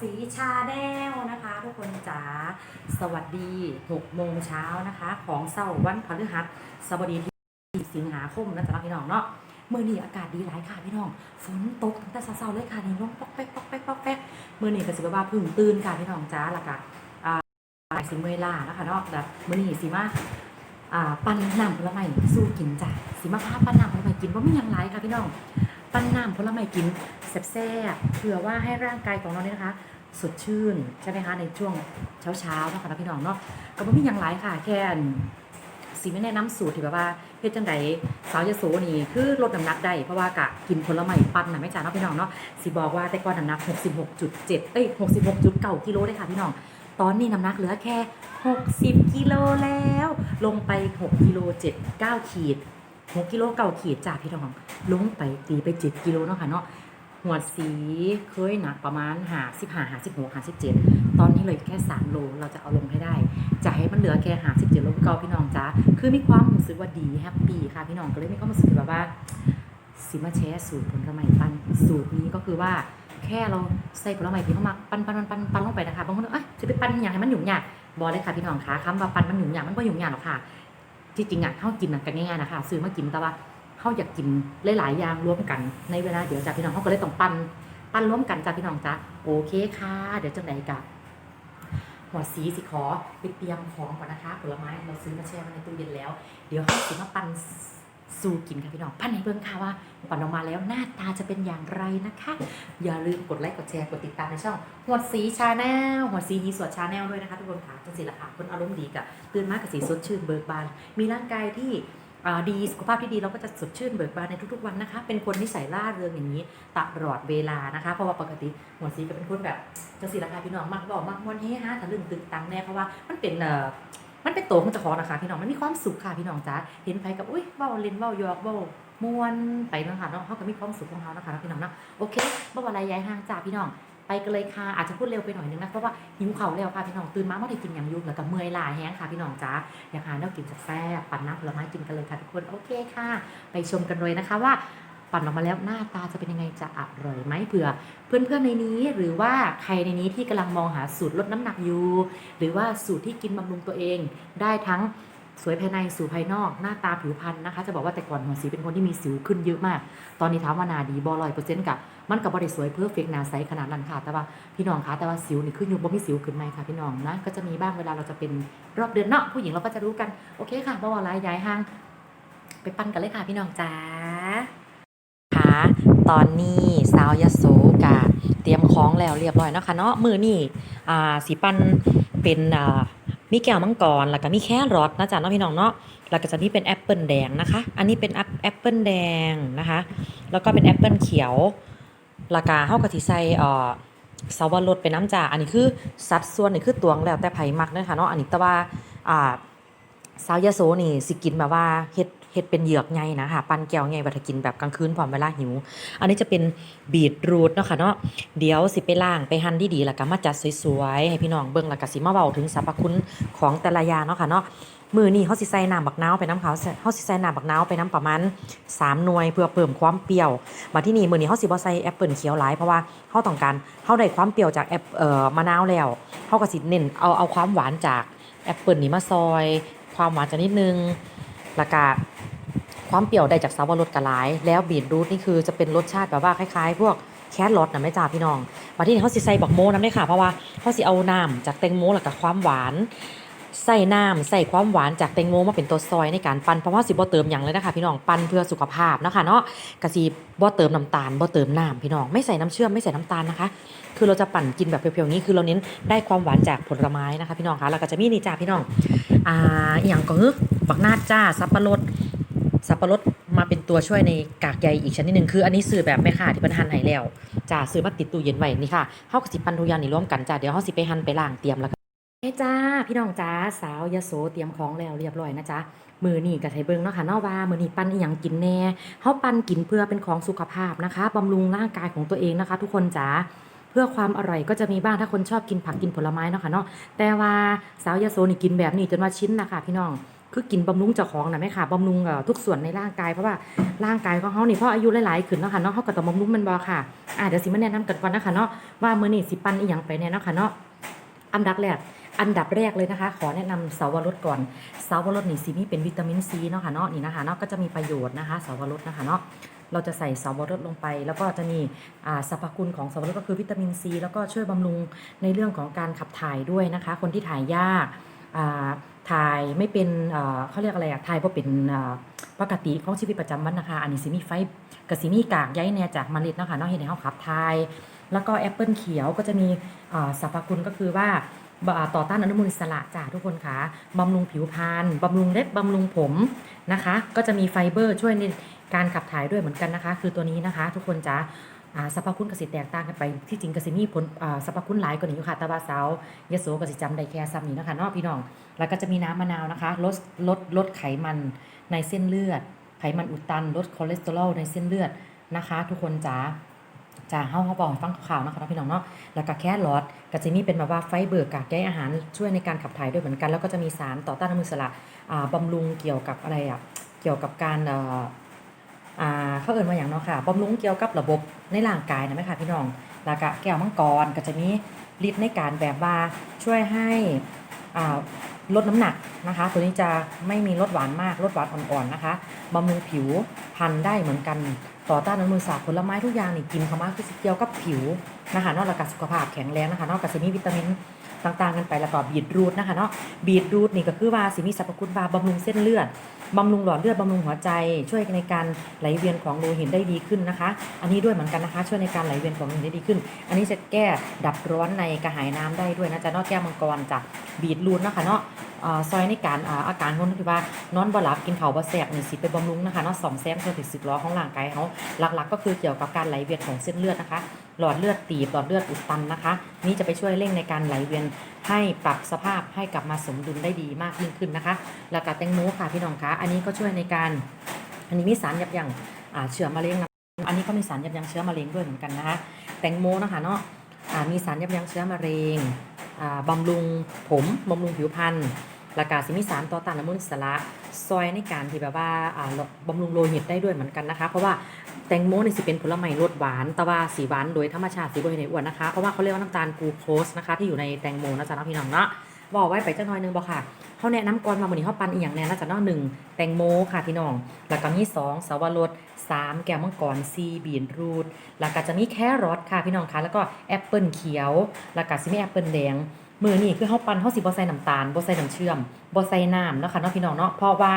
สีชาแนลนะคะ ทุกคนจ๋าสวัสดี6โมงเช้านะคะ ของเสาร์วันพฤหัสบดีที่สิงหาคมนะจ๊ะพี่น้องเนาะเมื่อนี้อากาศดีหลายค่ะพี่น้อง ฝนตกตั้งแต่เช้าๆเลยค่ะนี่ลงปอกแป๊กปอกแป๊กปอกแป๊กเมื่อนี้ก็สิบว่าพึ่งตื่นค่ะพี่น้องจ๋าละกะอ่าสิเมื่อยล้านะคะเนาะแบบเมื่อนี้สิมาอ่าปั่นน้ำผลไม้สู้กินจ้ะสิมาพาปั่นน้ำผลไม้กินว่าะไม่ยังไรค่ะพี่น้อง ปั้นน้ำผลไม้กิน แซ่บๆเผื่อว่าให้ร่างกายของเราเนี่ยนะคะ สดชื่นใช่ไหมคะในช่วงเช้าๆนะคะพี่น้องเนาะก็ไม่มีอย่างไรค่ะแค่นสีไม่แนะนำสูตรที่แบบว่าเฮ็ดจังไดสาวยโสนี่คือลดน้ำหนักได้เพราะว่ากะกินผลไม้ปั้นนะไม่จ้าเนาะพี่น้องเนาะสิบอกว่าแต่ก่อนน้ำหนัก 66.7 เอ้ย 66.9กิโลเลยค่ะพี่น้อง ตอนนี้น้ำหนักเหลือแค่ 60 กิโลแล้ว ลงไป 6กิโล7 9ขีด6กิโลเก่าขีดจ้าพี่น้อง ลงไปตีไป 7 กิโลเนาะค่ะเนาะ หัวสีเคยหนักประมาณหาสิบหาหาสิบหกหาสิบเจ็ดตอนนี้เลยแค่สามโลเราจะเอาลงให้ได้ จะให้มันเหลือแค่หาสิบเจ็ดโลก่าพี่น้องจ้าคือมีความรู้สึกว่าดีแฮปปี้ค่ะพี่น้องก็เลยมีความรู้สึกแบบว่าสิมาแชร์สูตรผลไม้ปั้นสูตรนี้ก็คือว่าแค่เราใส่ผลไม้ที่เข้ามาปั้นปั้นปั้นปั้นปั้นลงไปนะคะบางคนเอ้ยจะไปปั้นอย่างให้มันหยุ่งยากบอเลยค่ะพี่น้องคะคำว่าปั้นมันหยุ่งยากมันก็หยุ่งยากหรอกค่ะที่จริงอะเข้ากินอะกันง่ายๆนะคะซื้อมากินแต่ว่า เขาอยากกินหลายๆอย่างร่วมกันในเวลาเดี๋ยวจ้าพี่น้องเขาก็เลยต้องปั้นปั้นร่วมกันจ้าพี่น้องจ้าโอเคค่ะ เดี๋ยวจังไหนกับหัวสีสิขอไปเตรียมของก่อนนะคะ ผลไม้เราซื้อมาแช่ไว้ในตู้เย็นแล้ว เดี๋ยวเขาสิมาปั้นสู่กินค่ะพี่น้องปั้นให้เบิ่งค่ะว่าปั้นออกมาแล้วหน้าตาจะเป็นอย่างไรนะคะ อย่าลืมกดไลค์กดแชร์กดติดตามในช่องหัวสีชาแนลหัวสียีสวดชาแนลด้วยนะคะทุกคนค่ะจังสิละค่ะคนอารมณ์ดีกับตื่นมากกับสีสดชื่นเบิกบาน มีร่างกายที่ ดีสุขภาพที่ดีเราก็จะสดชื่นเบิกบานในทุกๆวันนะคะ เป็นคนนิสัยร่าเริงอย่างนี้ตลอดเวลานะคะ เพราะว่าปกติหัวสีก็เป็นคนแบบจังสีราคาพี่น้องมักบอกมักมวนเฮฮาทะลึ่งตึงตังแน่เพราะว่ามันเป็นเอ่อมันเป็นโตวของเจ้าของนะคะพี่น้องมันมีความสุขค่ะพี่น้องจ้าเห็นไปกับอุ้ยเบ้าเล่นเบ้ายอกเบ้ามวนไปนะคะเนาะเขาก็มีความสุขของเขานะคะพี่น้องเนาะโอเคเมื่อวันไรย้ายห้างจ้าพี่น้อง ไปกันเลยค่ะอาจจะพูดเร็วไปหน่อยนึงนะเพราะว่าหิวเข่าวแล้วค่ะพี่น้องตื่นมาเมื่อได้กินอย่างยุ่งแล้วก็เมื่อยลาแห้งค่ะพี่น้องจ้าอยากหาแนวกินแซ่บปั่นน้ำผลไม้กินกันเลยค่ะทุกคนโอเคค่ะ ไปชมกันเลยนะคะว่าปั่นออกมาแล้วหน้าตาจะเป็นยังไงจะอร่อยไหมเผื่อ เพื่อนๆในนี้หรือว่าใครในนี้ที่กำลังมองหาสูตรลดน้ำหนักอยู่ หรือว่าสูตรที่กินบำรุงตัวเองได้ทั้ง สวยภายในสู่ภายนอกหน้าตาผิวพรรณนะคะ จะบอกว่าแต่ก่อนหัวสีเป็นคนที่มีสิวขึ้นเยอะมาก ตอนนี้ถามว่านาดีบอลอยเปอร์เซ็นต์กับมันกับบริสวยเพอร์เฟกนาใสขนาดนั้นค่ะ แต่ว่าพี่น้องคะแต่ว่าสิวนี่ขึ้นอยู่บ่มีสิวขึ้นไหมค่ะพี่น้องนะก็จะมีบ้างเวลาเราจะเป็นรอบเดือนเนาะผู้หญิงเราก็จะรู้กันโอเคค่ะบ่าวลายย้ายห้าง ไปปั้นกันเลยค่ะพี่น้องจ้าค่ะตอนนี้สาวยโสกะเตรียมของแล้วเรียบร้อยนะคะเนาะมือนี่อ่าสีปั้นเป็นอ่า มีแก้วมังกร แล้วก็มีแครอทนะจ๊ะเนาะพี่น้องเนาะ แล้วก็จะนี่เป็นแอปเปิลแดงนะคะ อันนี้เป็นแอปแอปเปิลแดงนะคะ แล้วก็เป็นแอปเปิลเขียว ราคาเฮาก็สิใส่เอ่อสาวรสเป็นน้ำจ่าอันนี้คือสัดส่วนนี่คือตวงแล้วแต่ไผมักนะคะเนาะ อันนี้แต่ว่าอ่าสาวยโซนี่สิกินแบบว่าเฮ็ด เฮ็ดเป็นเหยือกไงนะคะปันแก้วไงบัดถ้ากินแบบกลางคืนพร้อมเวลาหิว อันนี้จะเป็นบีทรูทเนาะค่ะเนาะเดี๋ยวสิไปล้างไปหั่นดีๆแล้วก็มาจัดสวยๆให้พี่น้องเบิ่งแล้วก็สิมาเว้าถึงสรรพคุณของแต่ละยาเนาะค่ะเนาะมือนี้เฮาสิใส่น้ำบักนาวไปน้ำขาวเฮาสิใส่น้ำบักนาวไปน้ำประมาณ3หน่วยเพื่อเพิ่มความเปรี้ยวมาที่นี่มือนี้เฮาสิบ่ใส่แอปเปิลเขียวหลายเพราะว่าเฮาต้องการเฮาได้ความเปรี้ยวจากแอปเอ่อมะนาวแล้วเฮาก็สิเน้นเอาเอาความหวานจากแอปเปิลนี่มาซอย ความหวานจะนิดนึงแล้วก็ ความเปรี้ยวได้จากสาวรสกะหลายแล้วบีทรูทนี่คือจะเป็นรสชาติแบบว่าคล้ายๆ พวกแครอทนะไม่จ้าพี่น้องมาที่นี่เขาสิใส่บักโมน้ำได้ค่ะเพราะว่าเขาสิเอาน้ำจากแตงโมแล้วก็ความหวานใส่น้ำใส่ความหวานจากแตงโมมาเป็นตัวซอยในการปั่นเพราะว่าสิบ่เติมอย่างเลยนะคะพี่น้องปั่นเพื่อสุขภาพเนาะคะเนาะกะสิบ่เติมน้ำตาลบ่เติมน้ำพี่น้องไม่ใส่น้ำเชื่อมไม่ใส่น้ำตาลนะคะ คือเราจะปั่นกินแบบเพียวๆนี้คือเราเน้นได้ความหวานจากผลไม้นะคะ พี่น้องคะแล้วก็จะมีนี่จ้าพี่น้องอ่าอย่างก็คือบักนาดจ้าสับปะรด สับปะรดมาเป็นตัวช่วยในกากใยอีกชนิดหนึ่งคืออันนี้ซื้อแบบแม่ค้าที่เพิ่นหั่นให้แล้วจ้าซื้อมาติดตู้เย็นไว้นี่ค่ะเฮาก็สิปันทุกอย่างนี่ร่วมกันจ้าเดี๋ยวเฮาสิไปหั่นไปล้างเตรียมแล้วก็เฮ้จ้าพี่น้องจ้าสาวยโสเตรียมของแล้วเรียบร้อยนะจ๊ะมือนี่ก็ให้เบิงเนาะค่ะเนาะว่ามือนี่ปั่นอีหยังกินแน่เฮาปั่นกินเพื่อเป็นของสุขภาพนะคะบำรุงร่างกายของตัวเองนะคะ ทุกคนจ้าเพื่อความอร่อยก็จะมีบ้างถ้าคนชอบกินผักกินผลไม้เนาะค่ะเนาะแต่ว่าสาวยาโสนี่กินแบบนี้จนว่าชิ้นนะคะพี่น้อง คือกินบำรุงเจ้าของนะแม่ค่ะบำรุงทุกส่วนในร่างกายเพราะว่าร่างกายของเขานี่เพราะอายุหลายๆขึ้นเนาะค่ะเนาะเขาก็ต้องบำรุงมันบ่ค่ะอ่าเดี๋ยวสิมาแนะนำกันก่อนนะคะเนาะว่ามื้อนี้สิปันอีหยังไปแน่เนาะค่ะเนาะอันดับแรกอันดับแรกเลยนะคะ ขอแนะนำเสาวรสก่อนเสาวรสนี่สิมีเป็นวิตามินซีเนาะค่ะเนาะนี่นะคะเนาะก็จะมีประโยชน์นะคะเสาวรสนะคะเนาะเราจะใส่เสาวรสลงไป แล้วก็จะมีสรรพคุณของเสาวรสก็คือวิตามินซีแล้วก็ช่วยบำรุงในเรื่องของการขับถ่ายด้วยนะคะ คนที่ถ่ายยากอ่า ถ่ายไม่เป็นเขาเรียกอะไรอะถ่ายเพราะเป็นปกติของชีวิตประจำวันนะคะ อันนี้สิมีไฟกับสิมีกากใยแน่จากเมล็ดนะคะนาะเห็นในเขาขับถ่าย แล้วก็แอปเปิลเขียวก็จะมีอ่าสรรพคุณก็คือว่าต่อต้านอนุมูลอิสระจ้าทุกคนคะบำรุงผิวพรรณบำรุงเล็บบำรุงผมนะคะ ก็จะมีไฟเบอร์ช่วยในการขับถ่ายด้วยเหมือนกันนะคะ คือตัวนี้นะคะ ทุกคนจ้า สรรพคุณกสิแตกต่างกันไป ที่จริงกสิมีผลอ่าสรรพคุณหลายกว่านี้อยู่ค่ะตะบาสาวยโสกสิจำได้แค่ซ้ำนี้นะคะนาะพี่น้อง แล้วก็จะมีน้ำมะนาวนะคะลดลดลดไขมันในเส้นเลือด ไขมันอุดตัน ลดคอเลสเตอรอลในเส้นเลือดนะคะ ทุกคนจ้าจ้าเฮาเฮาบอกฟังข่าวนะคะพี่น้องเนาะแล้วก็แครอทก็จะมีเป็นแบบว่าไฟเบอร์กากใยอาหารช่วยในการขับถ่ายด้วยเหมือนกัน แล้วก็จะมีสารต่อต้านอนุมูลอิสระบำรุงเกี่ยวกับอะไรอะเกี่ยวกับการ อ่าเขาเอ่นมาอย่างเนาะค่ะบำรุงเกี่ยวกับระบบในร่างกายนะไหมคะพี่น้องแล้วก็แก้วมังกรก็จะมีฤทธิ์ในการแบบว่าช่วยให้อ่าลดน้ำหนักนะคะ ตัวนี้จะไม่มีรสหวานมากรสหวานอ่อนๆนะคะบำรุงผิวพรรณได้เหมือนกัน ต่อต้านอนุมูลอิสระผลไม้ทุกอย่างนี่กินเขามากคือสิเกี่ยวกับผิวนะคะนอกจากสุขภาพแข็งแรงนะคะนอกจากจะมีวิตามินต่างๆกันไปแล้วก็บีทรูทนะคะเนาะบีทรูทนี่ก็คือว่าสิมีสรรพคุณว่าบำรุงเส้นเลือดบำรุงหลอดเลือดบำรุงหัวใจ ช่วยในการไหลเวียนของโลหิตได้ดีขึ้นนะคะ อันนี้ด้วยเหมือนกันนะคะ ช่วยในการไหลเวียนของโลหิตได้ดีขึ้น อันนี้จะแก้ดับร้อนในกระหายน้ำได้ด้วยนะจ๊ะนอกแก้มังกรจากบีทรูทนะคะเนาะ ซอยในการอาอาการคนที่ว่านอนบ่หลับกินข้าวบ่แซ่บนี่สิไปบำรุงนะคะเนาะสองแซมเครื่องติดสิบล้อของร่างกายเขาหลักๆ ก็คือเกี่ยวกับการไหลเวียนของเส้นเลือดนะคะ หลอดเลือดตีบหลอดเลือดอุดตันนะคะ นี่จะไปช่วยเร่งในการไหลเวียนให้ปรับสภาพให้กลับมาสมดุลได้ดีมากยิ่งขึ้นนะคะแล้วก็แตงโมค่ะพี่น้องคะอันนี้ก็ช่วยในการ อันนี้มีสารยับยั้งเชื้อมะเร็งอันนี้ก็มีสารยับยั้งเชื้อมะเร็งด้วยเหมือนกันนะคะแตงโมนะคะเนาะอ่ามีสารยับยั้งเชื้อมะเร็งอ่าบำรุงผมบำรุงผิวพรรณ แล้วก็สิมีสารต่อต้านอนุมูลอิสระซอยในการที่แบบว่าบำรุงโลหิตได้ด้วยเหมือนกันนะคะ เพราะว่าแตงโมนี่สิเป็นผลไม้รสหวาน แต่ว่าสีหวานโดยธรรมชาติสีบริเวณอ้วนนะคะ เพราะว่าเขาเรียกว่าน้ำตาลกูโคสนะคะ ที่อยู่ในแตงโมนะจ๊ะพี่น้องเนาะบอกไว้ไปจักหน่อยนึงบอกค่ะเขาแนะนำก่อนมาวันนี้เขาปันอีกอย่างแน่นะจ๊ะเนาะหนึ่งแตงโมค่ะพี่น้อง แล้วก็มีสองสาวรสสามแก้วมังกรซีบีนรูทแล้วก็จะมีแครอทค่ะพี่น้องคะแล้วก็แอปเปิลเขียว แล้วก็สิมีแอปเปิลแดง มือนี่คือเขาปันเขาสิบ่ใส่น้ำตาลบ่ใส่น้ำเชื่อมบ่ใส่น้ำเนาะค่ะเนาะพี่น้องเนาะเพราะว่า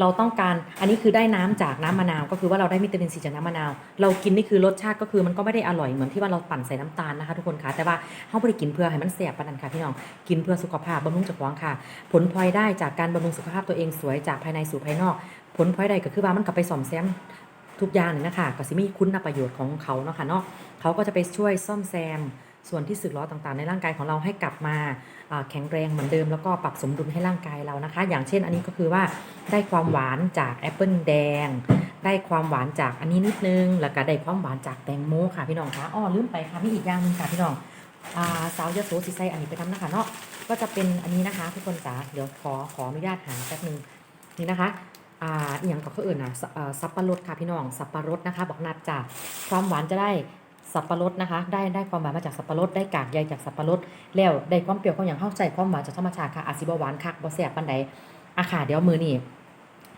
เราต้องการอันนี้คือได้น้ำจากน้ำมะนาวก็คือว่าเราได้วิตามินซีจากน้ำมะนาว เรากินนี่คือรสชาติก็คือมันก็ไม่ได้อร่อยเหมือนที่ว่าเราปั่นใส่น้ำตาลนะคะทุกคนคะแต่ว่าเขาไม่ได้กินเพื่อให้มันเสียบปานนันค่ะพี่น้องกินเพื่อสุขภาพบำรุงจากของค่ะ ผลพลอยได้จากการบำรุงสุขภาพตัวเองสวยจากภายในสู่ภายนอก ผลพลอยได้ก็คือว่ามันกลับไปซ่อมแซมทุกอย่างนี่นะคะก็สิมีคุณประโยชน์ของเขาเนาะค่ะเนาะเขาก็จะไปช่วยซ่อมแซม ส่วนที่สึกหรอต่างๆ ในร่างกายของเราให้กลับมาแข็งแรงเหมือนเดิมแล้วก็ปรับสมดุลให้ร่างกายเรานะคะ อย่างเช่นอันนี้ก็คือว่าได้ความหวานจากแอปเปิลแดง ได้ความหวานจากอันนี้นิดนึง แล้วก็ได้ความหวานจากแตงโมค่ะพี่น้องคะอ้อลืมไปค่ะมีอีกอย่างนึงค่ะพี่น้องอ่าสาวยโสสิไซอันนี้ไปทำนะคะเนาะก็จะเป็นอันนี้นะคะทุกคนจ๋าเดี๋ยวขอขออนุญาตหาแป๊บนึงนี่นะคะอ่าอย่างก็คืออื่นนะสับปะรดค่ะพี่น้องสับปะรดนะคะ บอกนัดจากความหวานจะได้ สับปะรดนะคะ ได้ได้ความหวานมาจากสับปะรดได้กากใยจากสับปะรดแล้วได้ความเปรี้ยวความอย่างเข้าใจความหวานจากธรรมชาติค่ะอาจสิบหวานคักบ่แซ่บปานใดอะค่ะเดี๋ยวมือนี่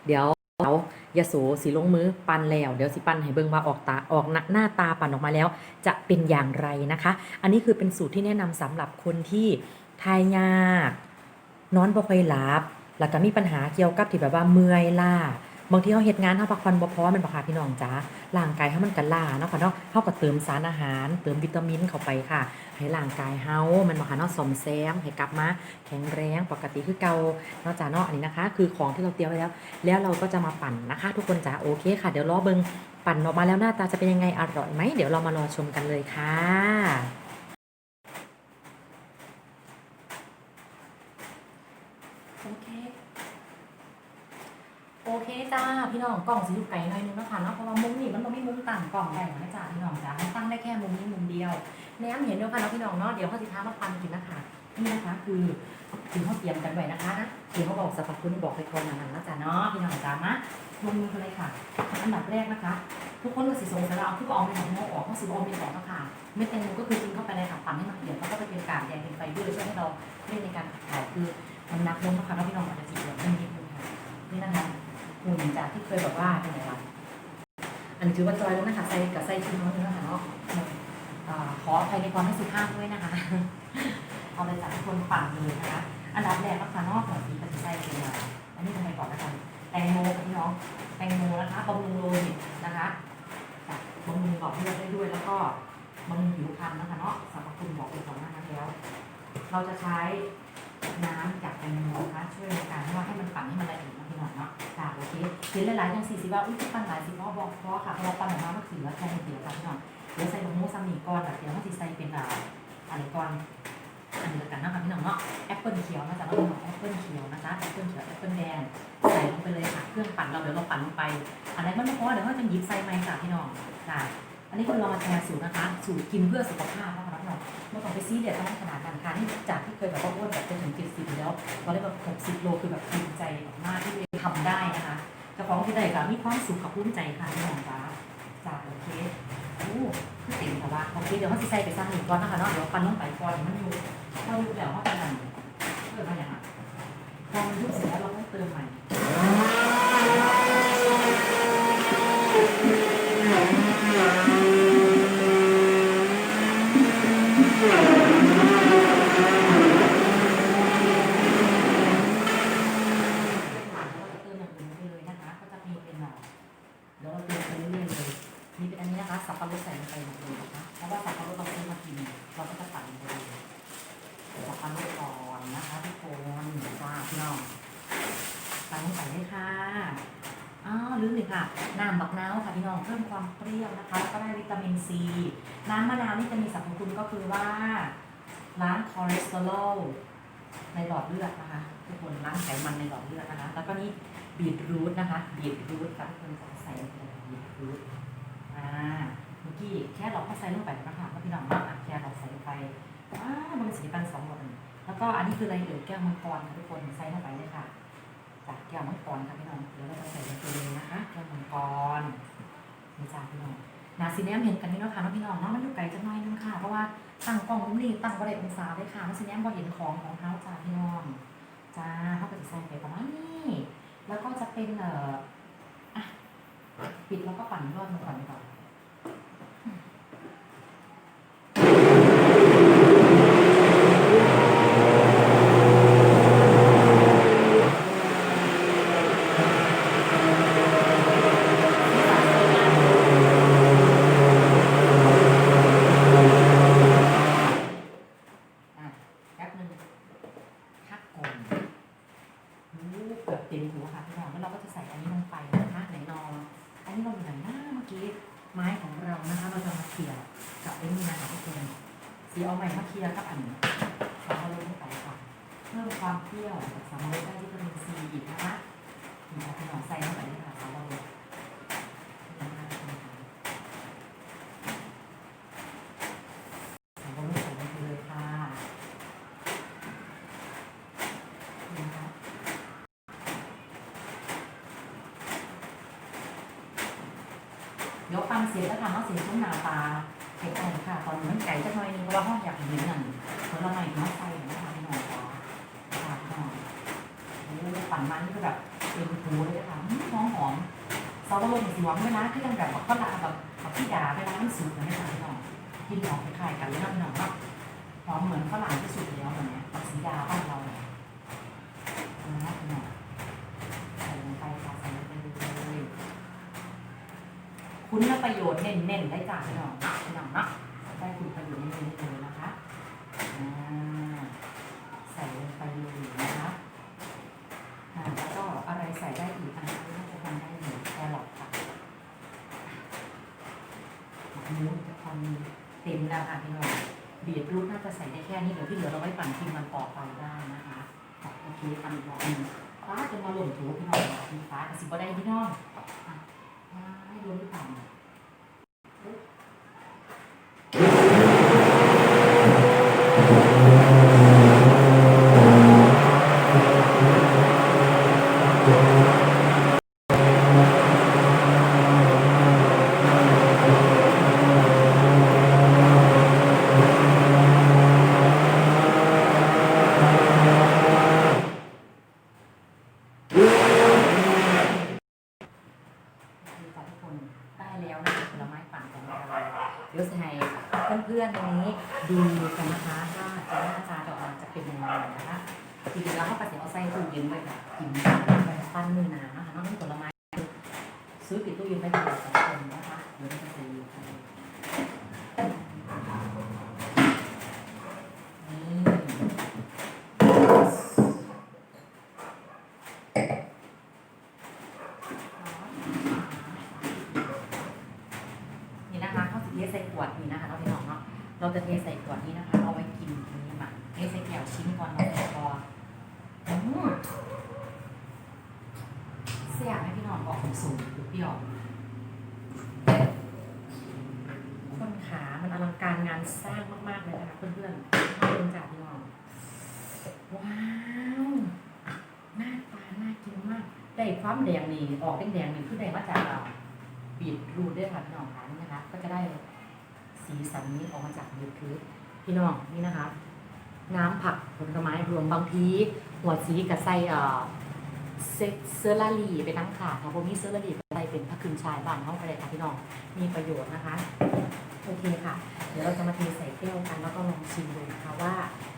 เดี๋ยวเอายาสูสีลงมือปันแล้วเดี๋ยวสิปันให้เบิ่งว่าออกตาออกหน้าตาปันออกมาแล้ว จะเป็นอย่างไรนะคะ อันนี้คือเป็นสูตรที่แนะนำสำหรับคนที่ทายยากนอนบ่ค่อยหลับแล้วก็มีปัญหาเกี่ยวกับที่แบบว่าเมื่อยล้า บางทีเขาเฮ็ดงานเขาพักผ่อนบ่พอมันบ่ค่ะพี่น้องจ๋าร่างกายเขามันกันล่าเนาะค่ะเนาะเขาก็เติมสารอาหาร เติมวิตามินเข้าไปค่ะ ให้ร่างกายเฮามันบ่ค่ะเนาะสมแซมให้กลับมาแข็งแรงปกติคือเก่าเนาะจ้าเนาะอันนี้นะคะ คือของที่เราเตรียมไว้แล้ว แล้วเราก็จะมาปั่นนะคะ ทุกคนจ๋าโอเคค่ะเดี๋ยวรอเบิงปั่นออกมาแล้วหน้าตาจะเป็นยังไงอร่อยไหมเดี๋ยวเรามารอชมกันเลยค่ะ โอเค โอเคจ้า พี่น้องกล่องสีอยู่ไกลหน่อยนึงนะคะเนาะเพราะว่ามุมนี่มันบ่มีมุมต่างกล่องใหญ่นะจ้าพี่น้องจ้ามันตั้งได้แค่มุมนี้มุมเดียวแนมเห็นเดียวกันเนาะพี่น้องเนาะเดี๋ยวเขาสิท้ามาปันกินนะคะนี่นะคะคือคือเขาเตรียมกันไว้นะคะนะคือเขาบอกสรรพคุณบอกไปก่อนนะนะจ๊ะเนาะพี่น้องจ๋ามะลงมือกันเลยค่ะ อันดับแรกนะคะ ทุกคนก็สิสงสัยว่าเอาทุกเอาไปของโมออกเขาสิบอมเป็นของก็ค่ะเม็ดแตงโมก็คือกินเข้าไปในค่ะปั่นให้มันละเอียดแล้วก็ไปเป็นกากแดงเป็นไฟเบอร์ช่วยให้เราเล่นในการขับถ่ายคือมันนักลงนะคะแล้วพี่น้องอาจจะจีบแบบไม่นิดนึงค่ะนี่นะคะ หุ่นจากที่เคยแบบว่าเป็นไงล่ะอันนี้ถือว่าจอยแล้วนะคะใส่กับใส่ชิ้นน้องเนื้อค่ะเนาะอ่าขออภัยในความไม่สุภาพด้วยนะคะ เอาไปจากคนปั่นเลยนะคะ อันดับแรกก็ค่ะนอกจากสีกับสีใส่เป็นอะไรอันนี้ทำไมก่อนนะคะแตงโมค่ะพี่น้องแตงโมนะคะบำรุงโลหิตนะคะจากบำรุงหลอดเลือดได้ด้วยแล้วก็บำรุงผิวพรรณนะคะเนาะสรรพคุณบอกไปก่อนหน้านั้นแล้ว เราจะใช้น้ำจากแตงโมนะคะช่วยในการที่ว่าให้มันปั่นให้มันละเอียดนะ พี่น้องเนาะค่ะโอเคเห็นหลายๆอย่างสี่สิบว่าอุ้ยปันหลายสิบว่าบอกเพราะค่ะเพราะเราปันออกมาเมื่อกี้แล้วแค่นิดเดียวค่ะพี่น้องเดี๋ยวใส่บะหมูซัมมี่ก่อนอ่เดี๋ยวมันจะใส่เป็นอะไรอะไรก่อนอันนี้ละกันนะคะพี่น้องเนาะแอปเปิลเขียวนะจ๊ะเราบอกแอปเปิลเขียวนะคะแอปเปิลเขียวแอปเปิลแดงใส่ลงไปเลยค่ะเครื่องปั่นเราเดี๋ยวเราปั่นลงไป อะไรมันไม่พอเดี๋ยวเขาจะหยิบใส่ไม้ค่ะพี่น้องค่ะอันนี้คนลองมาแชร์สูตรนะคะ สูตรกินเพื่อสุขภาพนะคะพี่น้องเมื่อก่อนไปซีเดียดต้องขนาดนั้นค่ะนี่จากที่เคยแบบว่าอ้วนแบบจนถึงเจ็ดสิบแล้วตอนนี้แบบหกสิบโลคือแบบภูมิใจมากที่ ทำได้นะคะเจ้าของที่ใดก็มีความสุขกับภูมิใจค่ะพี่น้องฟ้าจ้าโอเคอู้คือเต็มแต่ว่าโอเคเดี๋ยวเขาจะใส่ไปซ้ำหนึ่งก้อนนะคะเนาะเดี๋ยวปันลงไปก่อนมันอยู่พออยู่แล้วเขาจะนั่นเพิ่มมาอย่างไรพอมันยุบเสร็จแล้วเราต้องเติมใหม่ เราจะเติมอย่างอื่นไปเลยนะคะ ก็จะมีเป็นแบบเดี๋ยวเราเติมไปเรื่อยๆเลยมีเป็นอันนี้นะคะ สับปะรดใส่ลงไปหมดเลยนะคะ เพราะว่าสับปะรดเราซื้อมากิน เราก็จะปั่นลงไปเลยสับปะรดก่อนนะคะทุกคนจ้าพี่น้องปั่นลงไปเลยค่ะอ๋อลืมเลยค่ะ น้ำบักนาวค่ะพี่น้องเพิ่มความเปรี้ยวนะคะแล้วก็ได้วิตามินซีน้ำมะนาวนี่จะมีสรรพคุณก็คือว่าล้างคอเลสเตอรอลในหลอดเลือดนะคะทุกคนล้างไขมันในหลอดเลือดนะคะแล้วก็นี่บีทรูทนะคะบีทรูทค่ะทุกคนจะใส่ลงไปบีทรูทอ่าเมื่อกี้แค่เราก็ใส่ลงไปนะคะแล้วพี่น้องก็อัดแค่เราใส่ลงไปอ่ามันสีปันสองหลอดแล้วก็อันนี้คืออะไรเอ่ยแก้วมังกรค่ะทุกคนใส่ลงไปเลยค่ะ จากแก้วมังกรค่ะพี่น้องเดี๋ยวเราจะใส่ลงไปเลยนะคะแก้วมังกรนี่จ้าพี่น้องนาซีเนียมเห็นกันนี่เนาะค่ะเนาะพี่น้องเนาะมันอยู่ไกลจังหน่อยนึงค่ะ เพราะว่าตั้งกล้องมุมนี้ตั้งบ่ได้องศาเลยค่ะเพราะฉะนั้นพอเห็นของของเขาจ้าพี่น้องจ้าเขาก็จะใส่ไปประมาณนี้ แล้วก็จะเป็นเอ่ออะปิดแล้วก็ปั่นรอบนึงก่อนก่อนอะแป๊บนึงพักก่อนอู้เกือบเต็มหัวค่ะพี่น้องแล้วเราก็จะใส่อันนี้ลงไปนะคะไหนนอนอันนี้เราอยู่ไหนหน้าเมื่อกี้ไม้ของเรานะคะ เราจะมาเขี่ยกับไอ้นี่นะคะทุกคนสีเอาใหม่มาเคลียร์กับอันนี้สามารถลงไปค่ะเพิ่มความเปรี้ยวสามารถได้วิตามินซีอีกนะคะนี่ค่ะพี่น้องใส่ลงไปเลยค่ะสามารถลงนะคะสามารถลงใส่ลงไปเลยค่ะนี่นะคะ สียงเสียงแล้วทำเอาเสียงช่วงหน้าตาไก่ไก่ค่ะ ตอนนี้มันไก่จะหน่อยนึงเพราะว่าห้องอยากเห็นหนังผลไม้น้ำใส่นะคะพี่น้องค่ะค่ะพี่องโอ้ปั่นมันนี่ก็แบบเต็มหูเลยนะคะอื้อหอมหอมซอสลมสีหวานเวลาที่ยังแบบว่าก็ละแบบแบบพี่ดาเวลามันสุกนะเนี่ยค่ะพี่องกินหอมคล้ายๆกันเลยนะพี่น้องเนาหอมเหมือนฝรั่งที่สุดแล้วแบบนี้ยแบบสีดาบ้านเราเนี่ยนะพี่น้องใส่ลงไปค่ะใส่ลงไปเลย คุณประโยชน์เน้นๆได้จากพี่น้องนะพี่น้องนะได้คุณประโยชน์เน้นๆเลยนะคะใส่ลงไปเลยนะคะแล้วก็อะไรใส่ได้อีกอันนี้น่าจะทำได้หนึ่งแครอทค่ะอันนี้จะทำเต็มแล้วค่ะพี่น้องบีทรูทน่าจะใส่ได้แค่นี้เดี๋ยวที่เหลือเราไว้ปั่นกินมันต่อไปได้นะคะโอเคทำอีกรอบนึงฟ้าจะมาหล่นถูพี่น้องมีฟ้ากระสิบบ่ได้พี่น้องอะอ่าให้รวมที่ปั่น ผลไม้ปั่นกันอะไรเดี๋ยวจะเพื่อนๆตรงนี้ดูกันนะคะว่าจะหน้าตาดอกมาจะเป็นยังไงนะคะจริงๆแล้วเขาก็จเอาใส่ตู้เย็นไว้ค่ะกินไปปั้นมือหนานะคะน้องผลไม้ซื้อปิดตู้เย็นไว้ตลอดสองคนนะคะเดี๋ยวมันจะดี สร้างมาก ๆ เลยนะคะเพื่อนๆมาเป็นจากพี่น้องว้าวหน้าตาน่ากินมาก ได้ความแดงนี่ออกแดงนี่คือได้มาจากเราบีทรูทด้วยค่ะพี่น้องค่ะนี่นะคะ ก็จะได้สีสันนี้ออกมาจากยูทูบพี่น้องนี่นะคะ น้ำผักผลไม้รวมบางทีหัวสีกับไส้เอ่อ เซเซอร์ลาลีไปนั่งขาค่ะพวกนี้เซอร์ลาลีอะไรเป็นผักคืนชายบ้านห้องอะไรค่ะพี่น้องมีประโยชน์นะคะโอเคค่ะ เดี๋ยวเราจะมาเทใส่แก้วกันแล้วก็ลองชิมดูนะคะว่า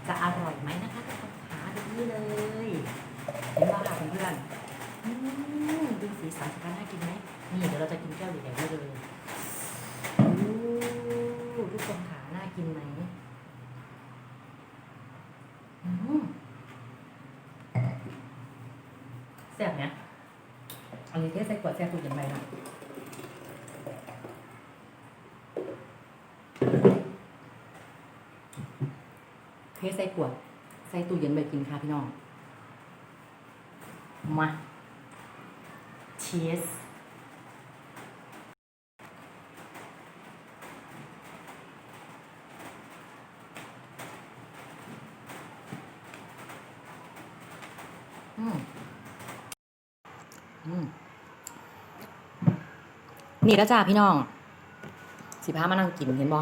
จะอร่อยไหมนะคะทุกคนหาดูนี่เลยเห็นว่าค่ะเพื่อนดูสีสันสิคะน่ากินไหมนี่เดี๋ยวเราจะกินแก้วใหญ่ๆได้เลยโอ้ทุกคนขาน่ากินไหมอืม แซ่บเนี่ยอันนี้เทใส่ขวดแซ่บถูกยังไงนะเทใส่ขวดใส่ตู้เย็นไปกินค่ะพี่น้อง มาชีส นี่แล้วจ้าพี่น้อง สิพามานั่งกินเห็นบ่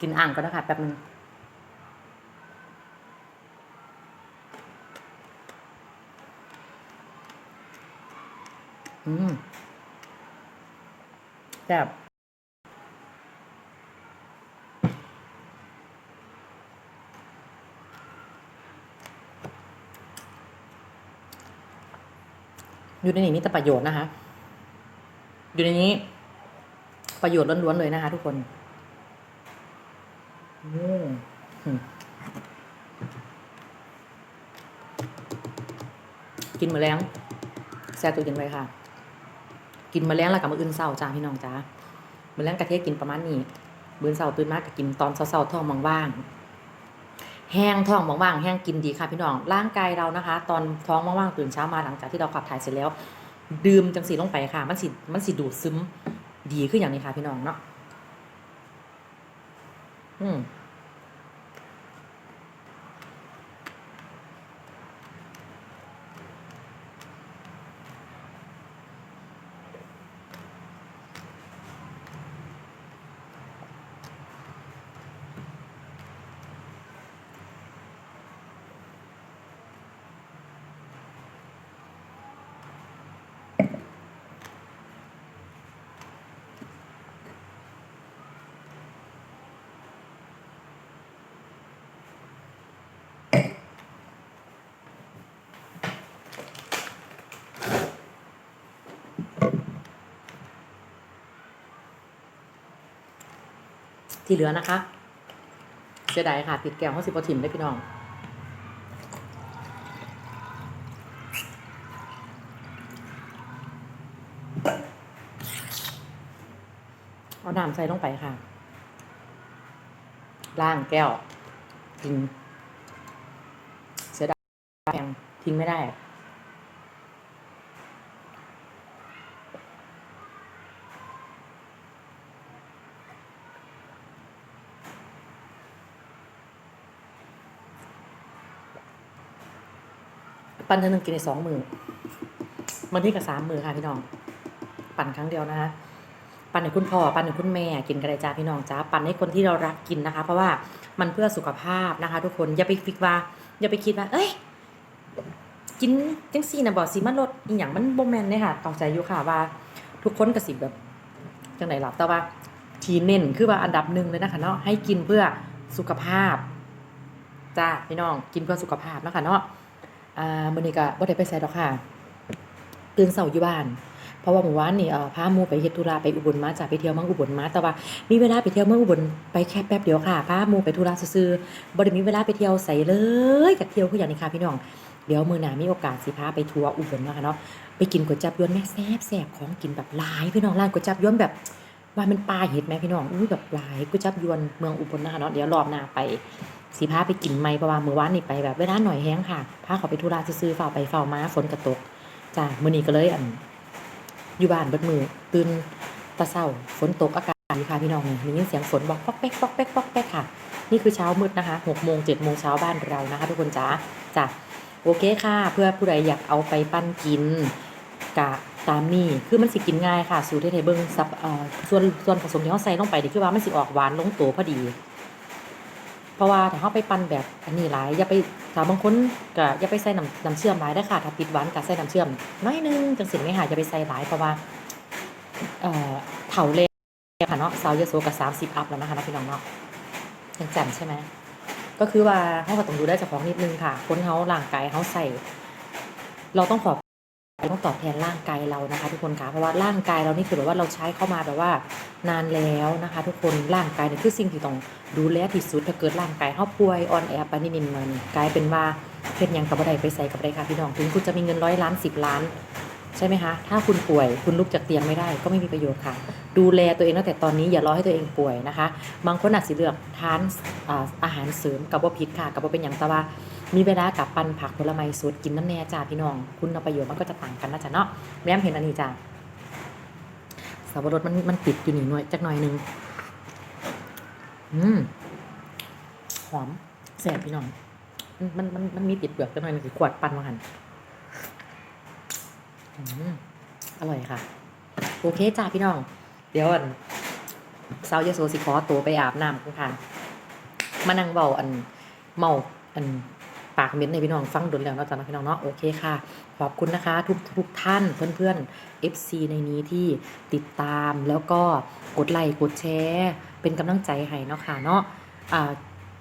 กินอ่างก็นะคะแป๊บนึงอืมแซ่บ อยู่ในนี้มีแต่ประโยชน์นะคะ อยู่ในนี้ ประโยชน์ล้วนๆเลยนะคะ ทุกคนอืมกินมื้อแรงแซ่ตัวเย็นไว้ค่ะ กินมื้อแรงแล้วกับมื้ออื่นเช้าจ้าพี่น้องจ้ามื้อแรงกะเทศกินประมาณนี้มื้อเช้าตื่นมากก็กินตอนเช้าๆท้องว่างๆ แห้งท้องว่างๆแห้งกินดีค่ะพี่น้อง ร่างกายเรานะคะ ตอนท้องว่างๆตื่นเช้ามาหลังจากที่เราขับถ่ายเสร็จแล้ว ดื่มจังสีลงไปค่ะ มันสิมันสิดูดซึมดีขึ้นอย่างนี้ค่ะพี่น้องเนาะอืม ที่เหลือนะคะ เสียดายค่ะ ติดแก้วเขาสิบถิ่มได้พี่น้อง เอาน้ำใส่ลงไปค่ะ ล่างแก้วทิ้งเสียดายแพงทิ้งไม่ได้ ปั่นเท่านึงกินในสองมือบางที่กับสามมือค่ะพี่น้อง ปั่นครั้งเดียวนะคะ ปั่นให้คุณพ่อปั่นให้คุณแม่กินกระไดจ้าพี่น้องจ้าปั่นให้คนที่เรารักกินนะคะ เพราะว่ามันเพื่อสุขภาพนะคะ ทุกคนอย่าไปฟิกว่า อย่าไปคิดว่า เอ้ยกินจังซี่นะบอกสิมันลดอีหยังมันโบแม่นเลยค่ะต้องใจอยู่ค่ะว่า ทุกคนก็สิแบบจังไดล่ะแต่ว่าทีเน้นคือว่าอันดับหนึ่งเลยนะคะเนาะให้กินเพื่อสุขภาพจ้าพี่น้องกินเพื่อสุขภาพนะคะเนาะ อ่ามื้อนี้ก็บ่ได้ไปไสดอกค่ะ ตื่นเช้าอยู่บ้าน เพราะว่าเมื่อวานนี่เอ่อพาหมู่ไปเฮ็ดธุระไปอุบลมาจ้ะไปเที่ยวเมืองอุบลมา แต่ว่ามีเวลาไปเที่ยวเมืองอุบลไปแค่แป๊บเดียวค่ะพาหมู่ไปธุระซื่อๆบ่ได้มีเวลาไปเที่ยวไสเลยกับเที่ยวคืออย่างนี้ค่ะพี่น้อง เดี๋ยวมื้อหน้ามีโอกาสสิพาไปทัวร์อุบลเนาะค่ะเนาะ ไปกินก๋วยจั๊บยวนแม่แซ่บๆของกินแบบหลายพี่น้องร้านก๋วยจั๊บยวนแบบว่ามันปลาเห็ดไหมพี่น้องอุ้ยแบบหลายก๋วยจั๊บยวนเมืองอุบลนะคะเนาะเดี๋ยวรอบหน้าไป สีพาไปกินไมเพราะว่ามื้อวานนี่ไปแบบเวลาหน่อยแห้งค่ะพาเขาไปธุระซื่อๆฝ่าไปฝ่ามาฝนกระตกจ้ามื้อนี้ก็เลยอันอยู่บ้านเบิดมือตื่นตะเช้าฝนตกอากาศดีค่ะพี่น้องนี่ได้ยินเสียงฝนบอกป๊อกแป๊กป๊อกแป๊กป๊อกแป๊กค่ะ นี่คือเช้ามืดนะคะหกโมงเจ็ดโมงเช้าบ้านเรานะคะทุกคนจ้าจ้ะโอเคค่ะ เพื่อผู้ใดอยากเอาไปปั้นกินกะตามนี่คือมันสิกินง่ายค่ะสูตรเทเบิงซับเอ่อส่วนส่วนผสมที่เขาใส่ลงไปนี่คือว่ามันสิออกหวานลงตัวพอดี ราะว่าถ้าเขาไปปั้นแบบอันนี้หลายอย่าไปถ้าบางคนก็อย่าไปใส่น้ำน้ำเชื่อมหลายได้ค่ะถ้าปิดหวานก็ใส่น้ำเชื่อมน้อยนึงจังสิไม่หาอย่าไปใส่หลายเพราะว่าเอ่อเผาเลยค่ะเนาะสาวยโสกับสามสิบอัพแล้วนะคะนะพี่น้องเนาะยังแจ่มใช่ไหมก็คือว่าเขาก็ต้องดูได้เจากของนิดนึงค่ะคนเขาร่างกายเขาใส่ เราต้องขอบ ต้องตอบแทนร่างกายเรานะคะ ทุกคนค่ะเพราะว่าร่างกายเรานี่คือแบบว่าเราใช้เข้ามาแบบว่านานแล้วนะคะ ทุกคนร่างกายเนี่ยคือสิ่งที่ต้องดูแลที่สุดถ้าเกิดร่างกายเขาป่วยอ่อนแอไปนิดๆมันกลายเป็นว่าเป็นยังกับอะไรไปใส่กับอะไรค่ะพี่น้องถึงคุณจะมีเงินร้อยล้านสิบล้านใช่ไหมคะ ถ้าคุณป่วยคุณลุกจากเตียงไม่ได้ ก็ไม่มีประโยชน์ค่ะ ดูแลตัวเองตั้งแต่ตอนนี้อย่ารอให้ตัวเองป่วยนะคะ บางคนอาจสิเลือกทานอาอาหารเสริมกับว่าพิษค่ะ กับว่าเป็นอย่างต่ว่า มีเวลากับปันผักผลไม้สดกินน้ำแน่จ้าพี่น้อง คุณประโยชน์มันก็จะต่างกันนะจ๊ะเนาะแม่เห็นอันนี้จ้าสับปะรดมันมันติดอยู่นี่หน่อยจักหน่อยหนึงอืมหอมแสบพี่น้อง มันมันมันมันมีติดเปลือกจักหน่อยหนึงคือขวดปันมาหันอืมอร่อยค่ะ โอเคจ้าพี่น้อง เดี๋ยวอันเซาเยโซสิขอตัวไปอาบน้ำกันค่ะ มานั่งเบาอันเมาอัน ปากเม็นในพี่น้องฟังดนแล้วเนาะจ้ะนาะพี่น้องเนาะโอเคค่ะ ขอบคุณนะคะ ทุกทุกท่านเพื่อนๆ FC ในนี้ที่ติดตามแล้วก็กดไลค์กดแชร์ เป็นกำลังใจให้เนาะค่ะเนาะอ่า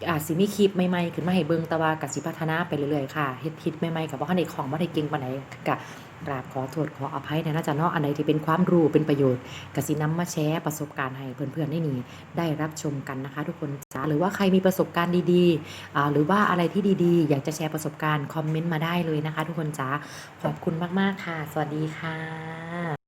อาจสิมีคลิปใหม่ๆ ขึ้นมาให้เบิ่งแต่ว่ากับสิพัฒนาไปเรื่อยๆค่ะเฮ็ดคลิปใหม่ๆกับว่าในของบ่ได้เก่งปานไหนกะ กราบขอโทษขออภัยนะนะจ๊ะเนาะอันใดที่เป็นความรู้เป็นประโยชน์กสินำมาแชร์ประสบการณ์ให้เพื่อนๆได้นี่ได้รับชมกันนะคะ ทุกคนจ้าหรือว่าใครมีประสบการณ์ดีๆหรือว่าอะไรที่ดีๆ อยากจะแชร์ประสบการณ์คอมเมนต์มาได้เลยนะคะ ทุกคนจ้าขอบคุณมากๆค่ะ สวัสดีค่ะ